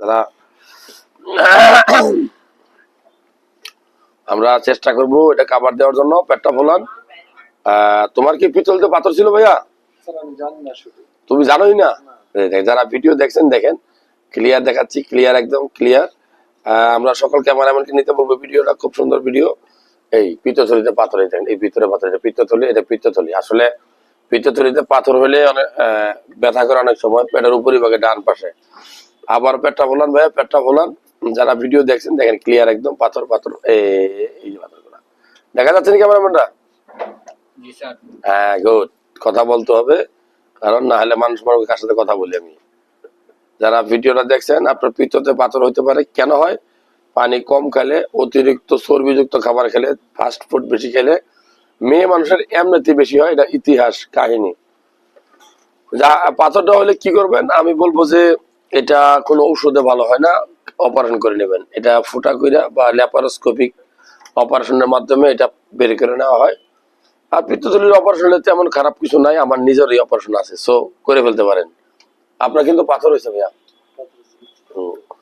যারা আমরা চেষ্টা করব এটা কাবার দেওয়ার জন্য পেটটা ফোলান। তোমার কি পিতলতে পাথর ছিল ভাইয়া? তুমি জানোই না? যারা ভিডিও দেখছেন দেখেন। ক্লিয়ার দেখাচ্ছি ক্লিয়ার একদম ক্লিয়ার আমরা সকল ক্যামেরাম্যানকে নিতে বলব ভিডিওটা খুব সুন্দর ভিডিও এই পিত্তথলিতে পাথর এই দেখেন এই ভিতরে পাথর এটা পিত্তথলি এটা পিত্তথলি আসলে পিত্তথলিতে পাথর হলে অনেক আহ, ব্যথা করে অনেক সময় পেটের উপরিভাগে ডান পাশে। আবার পেটটা ফোলান ভাইয়া পেটটা ফোলান। যারা ভিডিও দেখছেন দেখেন ক্লিয়ার একদম পাথর পাথর এই পাথরগুলা। দেখা যাচ্ছে না ক্যামেরাম্যানটা জি হ্যাঁ গুড কথা বলতে হবে কারণ না হলে মানুষ মানুষের কার সাথে কথা বলি আমি। যারা ভিডিওটা দেখছেন আপনার পিত্ততে পাথর হতে পারে কেন হয়? পানি কম খেলে অতিরিক্ত চর্বিযুক্ত খাবার খেলে ফাস্ট ফুড বেশি খেলে মেয়ে মানুষের এমনিতে বেশি হয় এটা ইতিহাস কাহিনী। যা পাথরটা হলে কি করবেন? আমি বলব যে এটা কোনো ঔষধে ভালো হয় না অপারেশন করে নেবেন। এটা ফুটা কইরা বা ল্যাপারোস্কোপিক অপারেশনের মাধ্যমে এটা বের করে নেওয়া হয়। আর পিত্তথলির অপারেশন তেমন খারাপ কিছু নাই, আমার নিজেরই অপারেশন আছে সো করে ফেলতে পারেন। আপনার কিন্তু পাথর হয়েছে ভাইয়া। হুম।